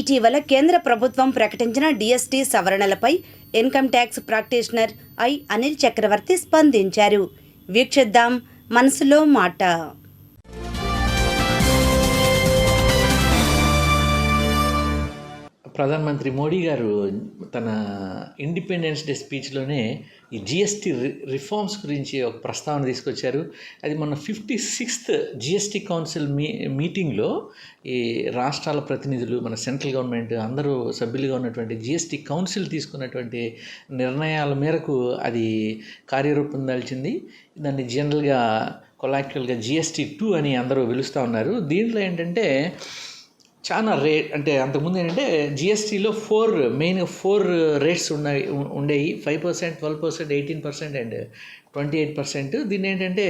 ఇటీవల కేంద్ర ప్రభుత్వం ప్రకటించిన డిఎస్టీ సవరణలపై ఇన్కమ్ ట్యాక్స్ ప్రాక్టీషనర్ ఐ అనిల్ చక్రవర్తి స్పందించారు. వీక్షిద్దాం మనసులో మాట. ప్రధానమంత్రి మోడీ గారు తన ఇండిపెండెన్స్ డే స్పీచ్లోనే ఈ జిఎస్టీ రిఫార్మ్స్ గురించి ఒక ప్రస్తావన తీసుకొచ్చారు. అది మన ఫిఫ్టీ సిక్స్త్ జిఎస్టీ కౌన్సిల్ మీ మీటింగ్లో ఈ రాష్ట్రాల ప్రతినిధులు మన సెంట్రల్ గవర్నమెంట్ అందరూ సభ్యులుగా ఉన్నటువంటి జిఎస్టీ కౌన్సిల్ తీసుకున్నటువంటి నిర్ణయాల మేరకు అది కార్యరూపం దాల్చింది దాన్ని జనరల్గా కొలాక్యువల్గా జిఎస్టీ టూ అని అందరూ పిలుస్తూ ఉన్నారు. దీంట్లో ఏంటంటే చాలా రేట్ అంటే అంతకుముందు ఏంటంటే జిఎస్టీలో ఫోర్ మెయిన్ ఫోర్ రేట్స్ ఉన్నాయి ఉండేవి five percent twelve percent eighteen percent and twenty eight percent దీన్ని ఏంటంటే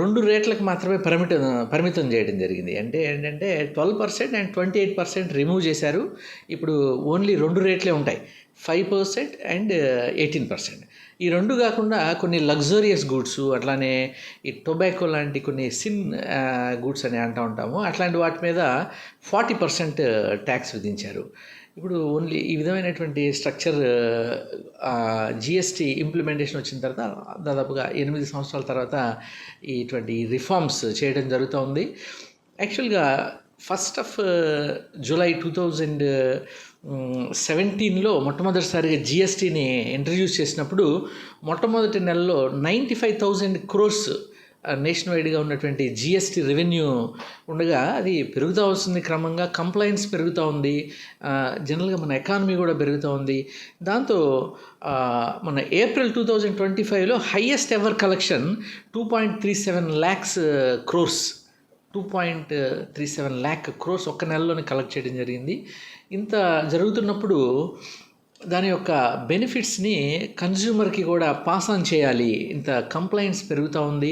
రెండు రేట్లకు మాత్రమే పరిమితం పరిమితం చేయడం జరిగింది. అంటే ఏంటంటే twelve percent and twenty eight percent remove చేశారు. ఇప్పుడు ఓన్లీ రెండు రేట్లే ఉంటాయి. Five percent and eighteen percent. ఈ రెండు కాకుండా కొన్ని లగ్జూరియస్ గూడ్స్ అట్లానే ఈ టొబాకో లాంటి కొన్ని సిన్ గూడ్స్ అని అంటూ ఉంటాము. అట్లాంటి వాటి మీద ఫార్టీ పర్సెంట్ ట్యాక్స్ విధించారు. ఇప్పుడు ఓన్లీ ఈ విధమైనటువంటి స్ట్రక్చర్ జిఎస్టీ ఇంప్లిమెంటేషన్ వచ్చిన తర్వాత దాదాపుగా ఎనిమిది సంవత్సరాల తర్వాత ఇటువంటి రిఫార్మ్స్ చేయడం జరుగుతూ ఉంది యాక్చువల్గా first of July two thousand సెవెంటీన్లో మొట్టమొదటిసారిగా జిఎస్టీని ఇంట్రడ్యూస్ చేసినప్పుడు మొట్టమొదటి నెలలో ninety five thousand crores nation వైడ్గా ఉన్నటువంటి జిఎస్టీ రెవెన్యూ ఉండగా అది పెరుగుతూ వస్తుంది క్రమంగా కంప్లైంట్స్ పెరుగుతూ ఉంది. జనరల్గా మన ఎకానమీ కూడా పెరుగుతూ ఉంది. దాంతో మన ఏప్రిల్ టూ థౌజండ్ ట్వంటీ ఫైవ్లో highest ever collection two point three seven lakhs crores two point three seven lakh crores ఒక్క నెలలోనే కలెక్ట్ చేయడం జరిగింది. ఇంత జరుగుతున్నప్పుడు దాని యొక్క బెనిఫిట్స్ని కన్జ్యూమర్కి కూడా పాస్ ఆన్ చేయాలి. ఇంత కంప్లైంట్స్ పెరుగుతూ ఉంది.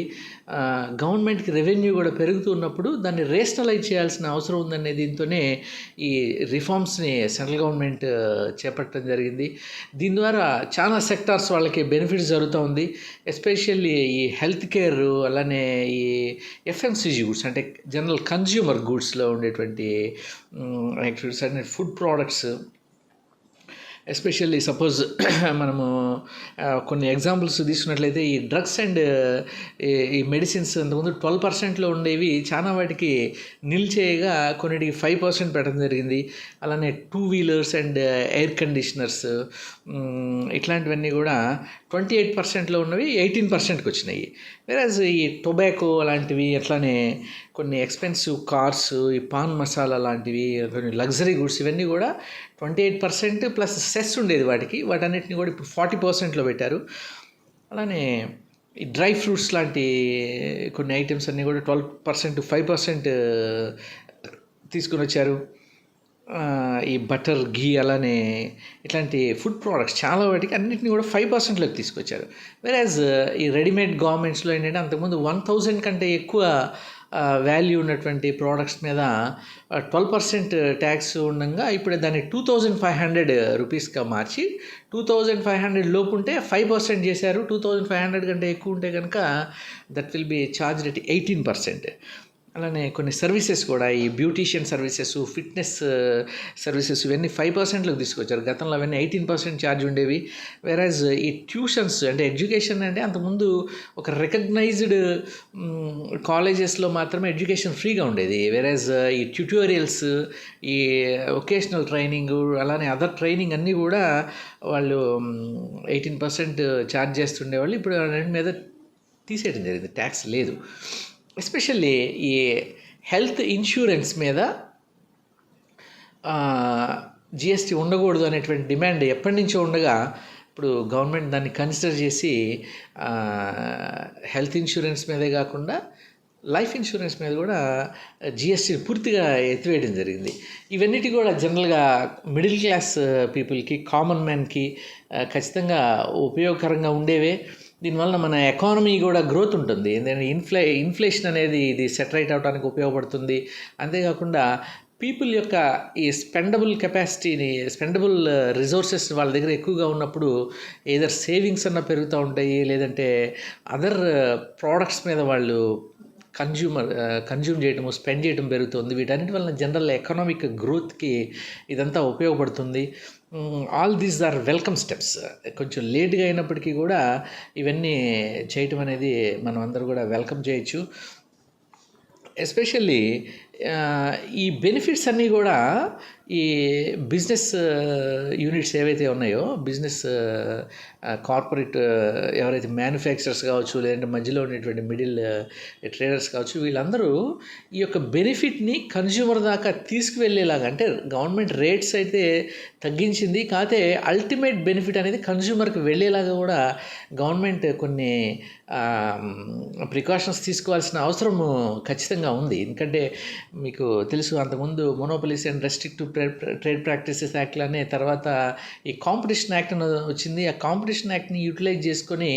గవర్నమెంట్కి రెవెన్యూ కూడా పెరుగుతున్నప్పుడు దాన్ని రేషనలైజ్ చేయాల్సిన అవసరం ఉందనే దీంతోనే ఈ రిఫార్మ్స్ని సెంట్రల్ గవర్నమెంట్ చేపట్టడం జరిగింది. దీని ద్వారా చాలా సెక్టార్స్ వాళ్ళకి బెనిఫిట్స్ జరుగుతూ ఉంది. ఎస్పెషల్లీ ఈ హెల్త్ కేర్ అలానే ఈ ఎఫ్ఎంసీజీ గుడ్స్ అంటే జనరల్ కన్జ్యూమర్ గూడ్స్లో ఉండేటువంటి ఫుడ్ ప్రోడక్ట్స్ ఎస్పెషల్లీ సపోజ్ మనము కొన్ని ఎగ్జాంపుల్స్ తీసుకున్నట్లయితే ఈ డ్రగ్స్ అండ్ ఈ మెడిసిన్స్ అంతకుముందు ట్వెల్వ్ పర్సెంట్లో ఉండేవి చాలా వాటికి నిల్చేయగా కొన్నిటికి ఫైవ్ పర్సెంట్ పెట్టడం జరిగింది. అలానే two wheelers and air conditioners ఇట్లాంటివన్నీ కూడా ట్వంటీ ఎయిట్ పర్సెంట్లో ఉన్నవి ఎయిటీన్ పర్సెంట్కి వచ్చినాయి. వేరాజ్ ఈ టొబాకో అలాంటివి అట్లానే కొన్ని ఎక్స్పెన్సివ్ కార్స్ ఈ పాన్ మసాలా లాంటివి కొన్ని లగ్జరీ గుడ్స్ ఇవన్నీ కూడా twenty eight percent plus cess ఉండేది వాటికి. వాటన్నిటిని కూడా ఇప్పుడు ఫార్టీ పర్సెంట్లో పెట్టారు. అలానే ఈ డ్రై ఫ్రూట్స్ లాంటి కొన్ని ఐటమ్స్ అన్నీ కూడా ట్వెల్వ్ పర్సెంట్ ఫైవ్ పర్సెంట్ తీసుకుని వచ్చారు. ఈ బటర్ ఘీ అలానే ఇట్లాంటి ఫుడ్ ప్రోడక్ట్స్ చాలా వాటికి అన్నింటినీ కూడా ఫైవ్ పర్సెంట్లోకి తీసుకొచ్చారు. వెరాజ్ ఈ రెడీమేడ్ గవర్నమెంట్స్లో ఏంటంటే అంతకుముందు వన్ థౌజండ్ కంటే ఎక్కువ వాల్యూ ఉన్నటువంటి ప్రోడక్ట్స్ మీద ట్వెల్వ్ పర్సెంట్ ట్యాక్స్ ఉండగా ఇప్పుడు దాన్ని టూ థౌజండ్ ఫైవ్ హండ్రెడ్ రూపీస్గా మార్చి టూ థౌజండ్ ఫైవ్ హండ్రెడ్ లోపు ఉంటే ఫైవ్ పర్సెంట్ చేశారు. టూ థౌజండ్ ఫైవ్ హండ్రెడ్ కంటే ఎక్కువ ఉంటే కనుక that will be charge at eighteen percent అలానే కొన్ని సర్వీసెస్ కూడా ఈ బ్యూటీషియన్ సర్వీసెస్ ఫిట్నెస్ సర్వీసెస్ ఇవన్నీ ఫైవ్ పర్సెంట్లకు తీసుకొచ్చారు. గతంలో అవన్నీ ఎయిటీన్ పర్సెంట్ ఛార్జ్ ఉండేవి. వేరాజ్ uh, ఈ ట్యూషన్స్ అంటే ఎడ్యుకేషన్ అంటే అంతకుముందు ఒక రికగ్నైజ్డ్ కాలేజెస్లో మాత్రమే ఎడ్యుకేషన్ ఫ్రీగా ఉండేది. వేరాజ్ uh, ఈ ట్యూటోరియల్స్ ఈ వొకేషనల్ ట్రైనింగ్ అలానే అదర్ ట్రైనింగ్ అన్నీ కూడా వాళ్ళు ఎయిటీన్ పర్సెంట్ ఛార్జ్ చేస్తుండేవాళ్ళు. ఇప్పుడు మీద తీసేయడం జరిగింది. ట్యాక్స్ లేదు. ఎస్పెషల్లీ ఈ హెల్త్ ఇన్సూరెన్స్ మీద జిఎస్టీ ఉండకూడదు అనేటువంటి డిమాండ్ ఎప్పటి నుంచో ఉండగా ఇప్పుడు గవర్నమెంట్ దాన్ని కన్సిడర్ చేసి హెల్త్ ఇన్సూరెన్స్ మీదే కాకుండా లైఫ్ ఇన్సూరెన్స్ మీద కూడా జిఎస్టీ పూర్తిగా ఎత్తివేయడం జరిగింది. ఇవన్నిటి కూడా జనరల్గా మిడిల్ క్లాస్ పీపుల్కి కామన్ మ్యాన్కి ఖచ్చితంగా ఉపయోగకరంగా ఉండేవే. దీనివల్ల మన ఎకానమీ కూడా గ్రోత్ ఉంటుంది. ఎందుకంటే ఇన్ఫ్లే ఇన్ఫ్లేషన్ అనేది ఇది సెటరైట్ అవడానికి ఉపయోగపడుతుంది. అంతేకాకుండా పీపుల్ యొక్క ఈ స్పెండబుల్ కెపాసిటీని స్పెండబుల్ రిసోర్సెస్ వాళ్ళ దగ్గర ఎక్కువగా ఉన్నప్పుడు ఏదర్ సేవింగ్స్ అన్న పెరుగుతూ ఉంటాయి లేదంటే అదర్ ప్రోడక్ట్స్ మీద వాళ్ళు కన్జ్యూమర్ కన్జ్యూమ్ uh, చేయటము స్పెండ్ చేయడం పెరుగుతుంది. వీటన్నిటి వలన జనరల్ ఎకనామిక్ గ్రోత్కి ఇదంతా ఉపయోగపడుతుంది. All these are welcome steps కొంచెం లేట్గా అయినప్పటికీ కూడా ఇవన్నీ చేయటం అనేది మనం అందరూ కూడా వెల్కమ్ చేయొచ్చు. ఎస్పెషల్లీ ఈ బెనిఫిట్స్ అన్నీ కూడా ఈ బిజినెస్ యూనిట్స్ ఏవైతే ఉన్నాయో బిజినెస్ కార్పొరేట్ ఎవరైతే మ్యానుఫ్యాక్చరర్స్ కావచ్చు లేదంటే మధ్యలో ఉన్నటువంటి మిడిల్ ట్రేడర్స్ కావచ్చు వీళ్ళందరూ ఈ యొక్క బెనిఫిట్ని కన్జ్యూమర్ దాకా తీసుకువెళ్ళేలాగా అంటే గవర్నమెంట్ రేట్స్ అయితే తగ్గించింది కాకపోతే అల్టిమేట్ బెనిఫిట్ అనేది కన్జ్యూమర్కి వెళ్ళేలాగా కూడా గవర్నమెంట్ కొన్ని ప్రికాషన్స్ తీసుకోవాల్సిన అవసరం ఖచ్చితంగా ఉంది. ఎందుకంటే మీకు తెలుసు అంతకుముందు monopolies and restrictive trade practices యాక్ట్లనే తర్వాత ఈ కాంపిటీషన్ యాక్ట్ అని వచ్చింది. ఆ కాంపిటీషన్ యాక్ట్ని యూటిలైజ్ చేసుకొని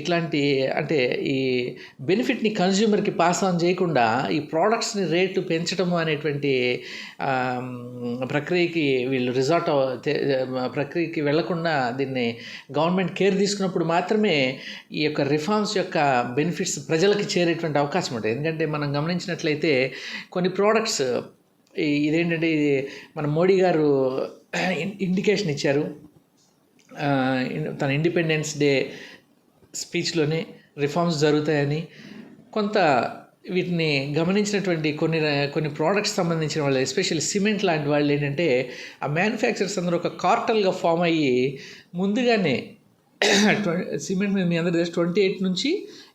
ఇట్లాంటి అంటే ఈ బెనిఫిట్ని కన్జ్యూమర్కి పాస్ ఆన్ చేయకుండా ఈ ప్రోడక్ట్స్ని రేటు పెంచడము అనేటువంటి ప్రక్రియకి వీళ్ళు రిజార్ట్ ప్రక్రియకి వెళ్ళకుండా దీన్ని గవర్నమెంట్ కేర్ తీసుకున్నప్పుడు మాత్రమే ఈ యొక్క రిఫార్మ్స్ యొక్క బెనిఫిట్స్ ప్రజలకు చేరేటువంటి అవకాశం ఉంటుంది. ఎందుకంటే మనం గమనించినట్లయితే కొన్ని ప్రోడక్ట్స్ ఇదేంటంటే ఇది మన మోడీ గారు ఇండికేషన్ ఇచ్చారు. తన ఇండిపెండెన్స్ డే స్పీచ్లోనే రిఫార్మ్స్ జరుగుతాయని. కొంత వీటిని గమనించినటువంటి కొన్ని కొన్ని ప్రోడక్ట్స్ సంబంధించిన వాళ్ళు ఎస్పెషల్లీ సిమెంట్ లాంటి వాళ్ళు ఏంటంటే ఆ మ్యానుఫ్యాక్చరర్స్ అందరూ ఒక కార్టల్గా ఫామ్ అయ్యి ముందుగానే సిమెంట్ మీ అందరి ట్వంటీ ఎయిట్ నుంచి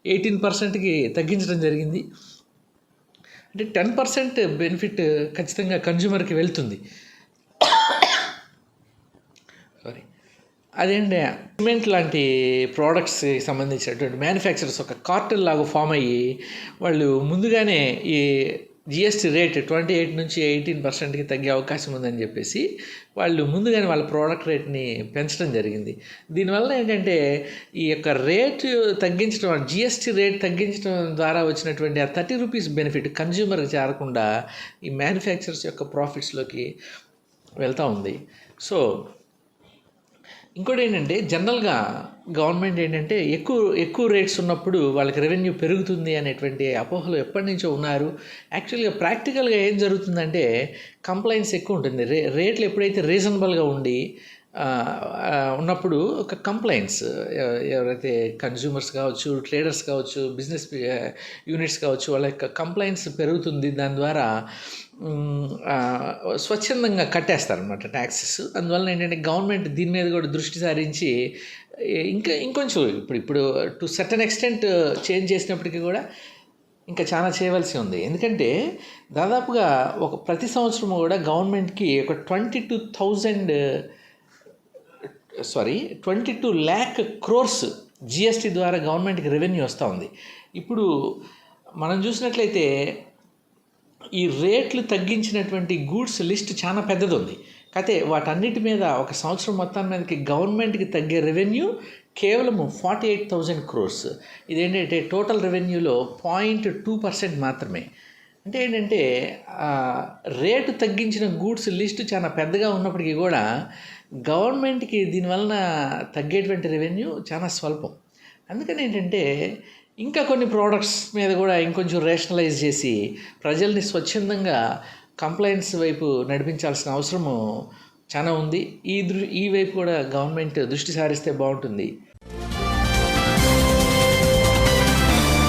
ఎయిటీన్ పర్సెంట్కి తగ్గించడం జరిగింది. అంటే టెన్ పర్సెంట్ బెనిఫిట్ ఖచ్చితంగా కన్జ్యూమర్కి వెళ్తుంది. సారీ అదేంటి సిమెంట్ లాంటి ప్రోడక్ట్స్కి సంబంధించినటువంటి మ్యానుఫ్యాక్చరర్స్ ఒక కార్టల్ లాగా ఫామ్ అయ్యి వాళ్ళు ముందుగానే ఈ జిఎస్టీ రేట్ ట్వంటీ ఎయిట్ నుంచి ఎయిటీన్ పర్సెంట్కి తగ్గే అవకాశం ఉందని చెప్పేసి వాళ్ళు ముందుగానే వాళ్ళ ప్రోడక్ట్ రేట్ని పెంచడం జరిగింది. దీనివల్ల ఏంటంటే ఈ యొక్క రేటు తగ్గించడం జిఎస్టీ రేట్ తగ్గించడం ద్వారా వచ్చినటువంటి ఆ థర్టీ రూపీస్ బెనిఫిట్ కన్జ్యూమర్కి చేరకుండా ఈ మ్యానుఫ్యాక్చరర్స్ యొక్క ప్రాఫిట్స్లోకి వెళ్తూ ఉంది. సో ఇంకోటి ఏంటంటే జనరల్గా గవర్నమెంట్ ఏంటంటే ఎక్కువ ఎక్కువ రేట్స్ ఉన్నప్పుడు వాళ్ళకి రెవెన్యూ పెరుగుతుంది అనేటువంటి అపోహలు ఎప్పటి నుంచో ఉన్నారు. యాక్చువల్గా ప్రాక్టికల్గా ఏం జరుగుతుందంటే కంప్లైంట్స్ ఎక్కువ ఉంటుంది. రే రేట్లు ఎప్పుడైతే రీజనబుల్గా ఉండి ఉన్నప్పుడు ఒక కంప్లైంట్స్ ఎవరైతే కన్జ్యూమర్స్ కావచ్చు ట్రేడర్స్ కావచ్చు బిజినెస్ యూనిట్స్ కావచ్చు వాళ్ళ యొక్క కంప్లైంట్స్ పెరుగుతుంది. దాని ద్వారా స్వచ్ఛందంగా కట్టేస్తారనమాట ట్యాక్సెస్ అందువల్ల ఏంటంటే గవర్నమెంట్ దీని మీద కూడా దృష్టి సారించి ఇంకా ఇంకొంచెం ఇప్పుడు ఇప్పుడు టు సర్టన్ ఎక్స్టెంట్ చేంజ్ చేసినప్పటికీ కూడా ఇంకా చాలా చేయవలసి ఉంది. ఎందుకంటే దాదాపుగా ఒక ప్రతి సంవత్సరం కూడా గవర్నమెంట్కి ఒక twenty two thousand sorry twenty two lakh crores GST ద్వారా గవర్నమెంట్కి రెవెన్యూ వస్తూ ఉంది. ఇప్పుడు మనం చూసినట్లయితే ఈ రేట్లు తగ్గించినటువంటి గూడ్స్ లిస్ట్ చాలా పెద్దది ఉంది అయితే వాటన్నిటి మీద ఒక సంవత్సరం మొత్తం మీదకి గవర్నమెంట్కి తగ్గే రెవెన్యూ కేవలం ఫార్టీ ఎయిట్ థౌజండ్ క్రోర్స్ ఇదేంటంటే టోటల్ రెవెన్యూలో పాయింట్ టూ పర్సెంట్ మాత్రమే. అంటే ఏంటంటే రేటు తగ్గించిన గూడ్స్ లిస్ట్ చాలా పెద్దగా ఉన్నప్పటికీ కూడా గవర్నమెంట్కి దీనివలన తగ్గేటువంటి రెవెన్యూ చాలా స్వల్పం. అందుకని ఏంటంటే ఇంకా కొన్ని ప్రోడక్ట్స్ మీద కూడా ఇంకొంచెం రేషనలైజ్ చేసి ప్రజల్ని స్వచ్ఛందంగా కంప్లైంట్స్ వైపు నడిపించాల్సిన అవసరము చాలా ఉంది. ఈ దృ ఈ వైపు కూడా గవర్నమెంట్ దృష్టి సారిస్తే బాగుంటుంది.